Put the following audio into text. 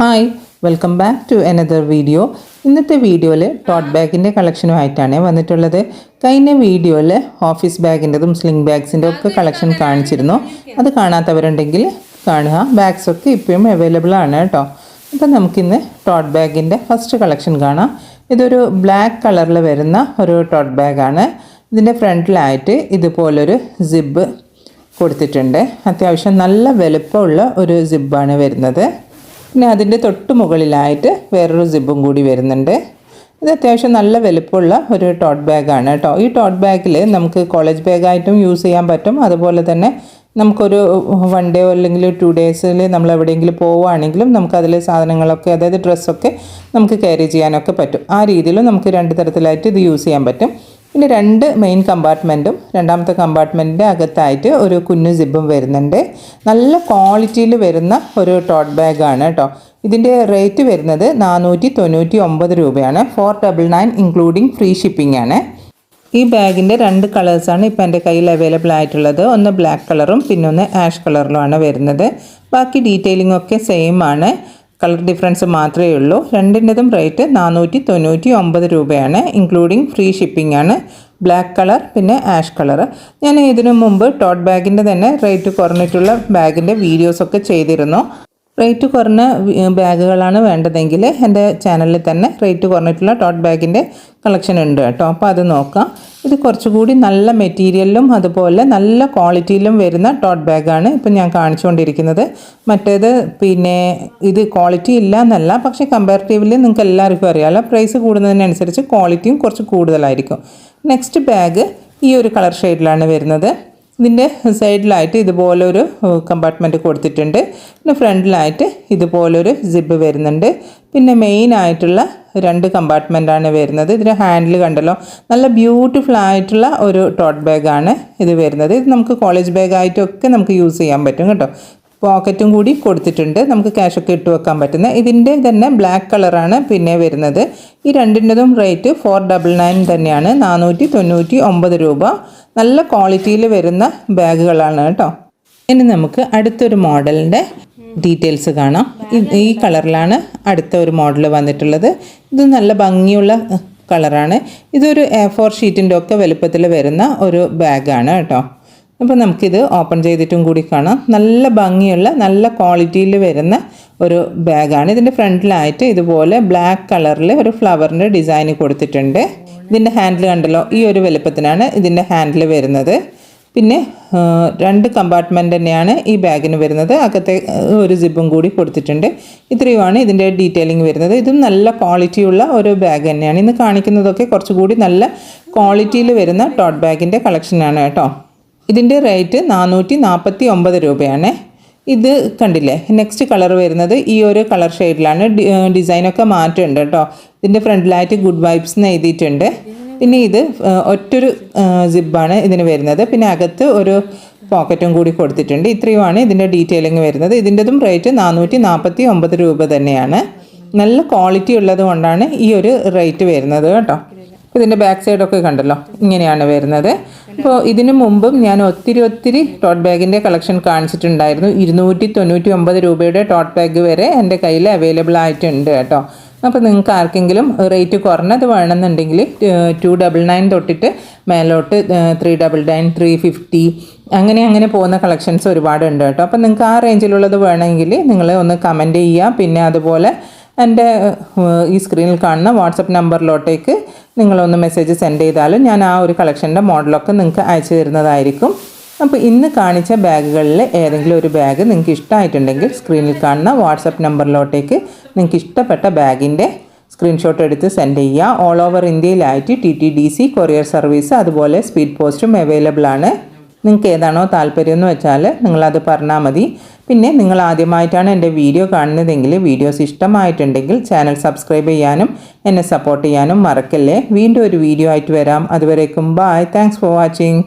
Hi welcome back to another video ഇന്നത്തെ വീഡിയോയിൽ taught ബാഗിന്റെ കളക്ഷനുമായിട്ടാണ് വന്നിട്ടുള്ളത്. കഴിഞ്ഞ വീഡിയോയിൽ ഓഫീസ് ബാഗിന്റെതും സ്ലിംഗ് ബാഗ്സിന്റെ ഒക്കെ കളക്ഷൻ കാണിച്ചിരുന്നു. അത് കാണാത്തവരുണ്ടെങ്കിൽ കാണുക. ബാഗ്സ് ഒക്കെ ഇപ്പോഴും അവൈലബിൾ ആണ് കേട്ടോ അപ്പം നമുക്കിന്ന് ടോട്ട് ബാഗിന്റെ ഫസ്റ്റ് കളക്ഷൻ കാണാം. ഇതൊരു ബ്ലാക്ക് കളറിൽ വരുന്ന ഒരു ടോട്ട് ബാഗാണ് ഇതിന്റെ ഫ്രണ്ടിലായിട്ട് ഇതുപോലൊരു സിബ് കൊടുത്തിട്ടുണ്ട്. അത്യാവശ്യം നല്ല വലുപ്പമുള്ള ഒരു സിബ്ബാണ് വരുന്നത്. പിന്നെ അതിന്റെ തൊട്ട് മുകളിലായിട്ട് വേറൊരു സിബും കൂടി വരുന്നുണ്ട്. ഇത് അത്യാവശ്യം നല്ല വലുപ്പമുള്ള ഒരു ടോട്ട് ബാഗാണ് കേട്ടോ. ഈ ടോട്ട് ബാഗിൽ നമുക്ക് കോളേജ് ബാഗായിട്ടും യൂസ് ചെയ്യാൻ പറ്റും. അതുപോലെ തന്നെ നമുക്കൊരു വൺ ഡേ അല്ലെങ്കിൽ ടു ഡേയ്സിൽ നമ്മൾ എവിടെയെങ്കിലും പോവുകയാണെങ്കിലും നമുക്കതിൽ സാധനങ്ങളൊക്കെ അതായത് ഡ്രസ്സൊക്കെ നമുക്ക് ക്യാരി ചെയ്യാനൊക്കെ പറ്റും. ആ രീതിയിൽ നമുക്ക് രണ്ട് തരത്തിലായിട്ട് ഇത് യൂസ് ചെയ്യാൻ പറ്റും. പിന്നെ രണ്ട് മെയിൻ കമ്പാർട്ട്മെന്റും രണ്ടാമത്തെ കമ്പാർട്ട്മെന്റിന്റെ അകത്തായിട്ട് ഒരു കുഞ്ഞു സിബും വരുന്നുണ്ട്. നല്ല ക്വാളിറ്റിയിൽ വരുന്ന ഒരു ടോട്ട് ബാഗാണ് കേട്ടോ ഇതിന്റെ റേറ്റ് വരുന്നത് നാനൂറ്റി തൊണ്ണൂറ്റി ഒമ്പത് രൂപയാണ്. Four double nine including free shipping ആണ്. ഈ ബാഗിന്റെ രണ്ട് കളേഴ്സാണ് ഇപ്പോൾ എന്റെ കയ്യിൽ അവൈലബിൾ ആയിട്ടുള്ളത്. ഒന്ന് ബ്ലാക്ക് കളറും പിന്നൊന്ന് ആഷ് കളറിലുമാണ് വരുന്നത്. ബാക്കി ഡീറ്റെയിലിംഗ് ഒക്കെ സെയിം ആണ്. കളർ ഡിഫറൻസ് മാത്രമേ ഉള്ളൂ. രണ്ടിന്റെതും റേറ്റ് നാനൂറ്റി തൊണ്ണൂറ്റി ഒമ്പത് രൂപയാണ്. ഇൻക്ലൂഡിങ് ഫ്രീ ഷിപ്പിംഗ് ആണ്. ബ്ലാക്ക് കളർ പിന്നെ ആഷ് കളർ ഞാൻ ഇതിനു മുമ്പ് ടോട്ട് ബാഗിന്റെ തന്നെ റേറ്റ് കുറഞ്ഞിട്ടുള്ള ബാഗിന്റെ വീഡിയോസൊക്കെ ചെയ്തിരുന്നു. റേറ്റ് കുറഞ്ഞ ബാഗുകളാണ് വേണ്ടതെങ്കിൽ എന്റെ ചാനലിൽ തന്നെ റേറ്റ് കുറഞ്ഞിട്ടുള്ള ടോട്ട് ബാഗിന്റെ കളക്ഷൻ ഉണ്ട് കേട്ടോ. അപ്പോൾ അത് നോക്കാം. ഇത് കുറച്ചുകൂടി നല്ല മെറ്റീരിയലിലും അതുപോലെ നല്ല ക്വാളിറ്റിയിലും വരുന്ന ടോട്ട് ബാഗാണ് ഇപ്പം ഞാൻ കാണിച്ചുകൊണ്ടിരിക്കുന്നത്. മറ്റേത് പിന്നെ ഇത് ക്വാളിറ്റി ഇല്ല എന്നല്ല പക്ഷേ കമ്പാരിറ്റീവ്ലി നിങ്ങൾക്ക് എല്ലാവർക്കും അറിയാമല്ലോ പ്രൈസ് കൂടുന്നതിനനുസരിച്ച് ക്വാളിറ്റിയും കുറച്ച് കൂടുതലായിരിക്കും. നെക്സ്റ്റ് ബാഗ് ഈ ഒരു കളർ ഷെയ്ഡിലാണ് വരുന്നത്. ഇതിന്റെ സൈഡിലായിട്ട് ഇതുപോലൊരു കമ്പാർട്ട്മെന്റ് കൊടുത്തിട്ടുണ്ട്. പിന്നെ ഫ്രണ്ടിലായിട്ട് ഇതുപോലൊരു സിബ് വരുന്നുണ്ട്. പിന്നെ മെയിൻ ആയിട്ടുള്ള രണ്ട് കമ്പാർട്ട്മെന്റാണ് വരുന്നത്. ഇതിന്റെ ഹാൻഡിൽ കണ്ടല്ലോ. നല്ല ബ്യൂട്ടിഫുൾ ആയിട്ടുള്ള ഒരു ടോട്ട് ബാഗാണ് ഇത് വരുന്നത്. ഇത് നമുക്ക് കോളേജ് ബാഗായിട്ടൊക്കെ നമുക്ക് യൂസ് ചെയ്യാൻ പറ്റും കേട്ടോ. പോക്കറ്റും കൂടി കൊടുത്തിട്ടുണ്ട്. നമുക്ക് ക്യാഷൊക്കെ ഇട്ട് വെക്കാൻ പറ്റുന്ന. ഇതിന്റെ തന്നെ ബ്ലാക്ക് കളറാണ് പിന്നെ വരുന്നത്. ഈ രണ്ടിന്റെതും റേറ്റ് ഫോർ ഡബിൾ നയൻ തന്നെയാണ്. നാനൂറ്റി തൊണ്ണൂറ്റി ഒമ്പത് രൂപ. നല്ല ക്വാളിറ്റിയിൽ വരുന്ന ബാഗുകളാണ് കേട്ടോ. ഇനി നമുക്ക് അടുത്തൊരു മോഡലിന്റെ ഡീറ്റെയിൽസ് കാണാം. ഈ- കളറിലാണ് അടുത്ത ഒരു മോഡൽ വന്നിട്ടുള്ളത്. ഇത് നല്ല ഭംഗിയുള്ള കളറാണ്. ഇതൊരു എ ഫോർ ഷീറ്റിന്റെ ഒക്കെ വലുപ്പത്തിൽ വരുന്ന ഒരു ബാഗാണ് കേട്ടോ. അപ്പോൾ നമുക്കിത് ഓപ്പൺ ചെയ്തിട്ടും കൂടി കാണാം. നല്ല ഭംഗിയുള്ള നല്ല ക്വാളിറ്റിയിൽ വരുന്ന ഒരു ബാഗാണ്. ഇതിന്റെ ഫ്രണ്ടിലായിട്ട് ഇതുപോലെ ബ്ലാക്ക് കളറിൽ ഒരു ഫ്ലവറിന്റെ ഡിസൈൻ കൊടുത്തിട്ടുണ്ട്. ഇതിന്റെ ഹാൻഡിൽ കണ്ടല്ലോ ഈ ഒരു വലുപ്പത്തിനാണ് ഇതിന്റെ ഹാൻഡിൽ വരുന്നത്. പിന്നെ രണ്ട് കമ്പാർട്ട്മെന്റ് തന്നെയാണ് ഈ ബാഗിന് വരുന്നത്. അകത്തെ ഒരു സിബും കൂടി കൊടുത്തിട്ടുണ്ട്. ഇത്രയുമാണ് ഇതിന്റെ ഡീറ്റെയിലിംഗ് വരുന്നത്. ഇതും നല്ല ക്വാളിറ്റിയുള്ള ഒരു ബാഗ് തന്നെയാണ്. ഇന്ന് കാണിക്കുന്നതൊക്കെ കുറച്ചുകൂടി നല്ല ക്വാളിറ്റിയിൽ വരുന്ന ടോട്ട് ബാഗിന്റെ കളക്ഷനാണ് കേട്ടോ ഇതിന്റെ റേറ്റ് നാനൂറ്റി നാൽപ്പത്തി ഒമ്പത് രൂപയാണ്. ഇത് കണ്ടില്ലേ? നെക്സ്റ്റ് കളർ വരുന്നത് ഈ ഒരു കളർ ഷെയ്ഡിലാണ് ഡിസൈനൊക്കെ മാറ്റമുണ്ട് കേട്ടോ. ഇതിന്റെ ഫ്രണ്ടിലായിട്ട് ഗുഡ് വൈബ്സ് എന്ന് എഴുതിയിട്ടുണ്ട്. പിന്നെ ഇത് ഒറ്റൊരു സിബാണ് ഇതിന് വരുന്നത്. പിന്നെ അകത്ത് ഒരു പോക്കറ്റും കൂടി കൊടുത്തിട്ടുണ്ട്. ഇത്രയുമാണ് ഇതിന്റെ ഡീറ്റെയിലിംഗ് വരുന്നത്. ഇതിന്റെതും റേറ്റ് നാനൂറ്റി നാൽപ്പത്തി ഒമ്പത് രൂപ തന്നെയാണ്. നല്ല ക്വാളിറ്റി ഉള്ളത് കൊണ്ടാണ് ഈ ഒരു റേറ്റ് വരുന്നത് കേട്ടോ. ഇതിന്റെ ബാക്ക് സൈഡൊക്കെ കണ്ടല്ലോ ഇങ്ങനെയാണ് വരുന്നത്. അപ്പോൾ ഇതിനു മുമ്പും ഞാൻ ഒത്തിരി ഒത്തിരി ടോട്ട് ബാഗിന്റെ കളക്ഷൻ കാണിച്ചിട്ടുണ്ടായിരുന്നു. ഇരുന്നൂറ്റി തൊണ്ണൂറ്റി ഒമ്പത് രൂപയുടെ ടോട്ട് ബാഗ് വരെ എന്റെ കയ്യിൽ അവൈലബിൾ ആയിട്ടുണ്ട് കേട്ടോ. അപ്പോൾ നിങ്ങൾക്ക് ആർക്കെങ്കിലും റേറ്റ് കുറഞ്ഞത് വേണമെന്നുണ്ടെങ്കിൽ ടു ഡബിൾ നയൻ തൊട്ടിട്ട് മേലോട്ട് three double nine three fifty അങ്ങനെ അങ്ങനെ പോകുന്ന കളക്ഷൻസ് ഒരുപാടുണ്ട് കേട്ടോ. അപ്പോൾ നിങ്ങൾക്ക് ആ റേഞ്ചിലുള്ളത് വേണമെങ്കിൽ നിങ്ങൾ ഒന്ന് കമന്റ് ചെയ്യുക. പിന്നെ അതുപോലെ എന്റെ ഈ സ്ക്രീനിൽ കാണുന്ന വാട്സപ്പ് നമ്പറിലോട്ടേക്ക് നിങ്ങളൊന്ന് മെസ്സേജ് സെൻഡ് ചെയ്താലും ഞാൻ ആ ഒരു കളക്ഷന്റെ മോഡലൊക്കെ നിങ്ങൾക്ക് അയച്ചു തരുന്നതായിരിക്കും. അപ്പോൾ ഇന്ന് കാണിച്ച ബാഗുകളിൽ ഏതെങ്കിലും ഒരു ബാഗ് നിങ്ങൾക്ക് ഇഷ്ടമായിട്ടുണ്ടെങ്കിൽ സ്ക്രീനിൽ കാണുന്ന വാട്സപ്പ് നമ്പറിലോട്ടേക്ക് നിങ്ങൾക്ക് ഇഷ്ടപ്പെട്ട ബാഗിന്റെ സ്ക്രീൻഷോട്ട് എടുത്ത് സെൻഡ് ചെയ്യുക. All over ഇന്ത്യയിലായിട്ട് T T D C courier service അതുപോലെ സ്പീഡ് പോസ്റ്റും അവൈലബിൾ ആണ്. നിങ്ങൾക്ക് ഏതാണോ താല്പര്യം എന്ന് വെച്ചാൽ നിങ്ങളത് പറഞ്ഞാൽ മതി. പിന്നെ നിങ്ങൾ ആദ്യമായിട്ടാണ് എന്റെ വീഡിയോ കാണുന്നതെങ്കിൽ വീഡിയോസ് ഇഷ്ടമായിട്ടുണ്ടെങ്കിൽ ചാനൽ സബ്സ്ക്രൈബ് ചെയ്യാനും എന്നെ സപ്പോർട്ട് ചെയ്യാനും മറക്കല്ലേ. വീണ്ടും ഒരു വീഡിയോ ആയിട്ട് വരാം. അതുവരേക്കും ബായ് താങ്ക്സ് ഫോർ വാച്ചിങ്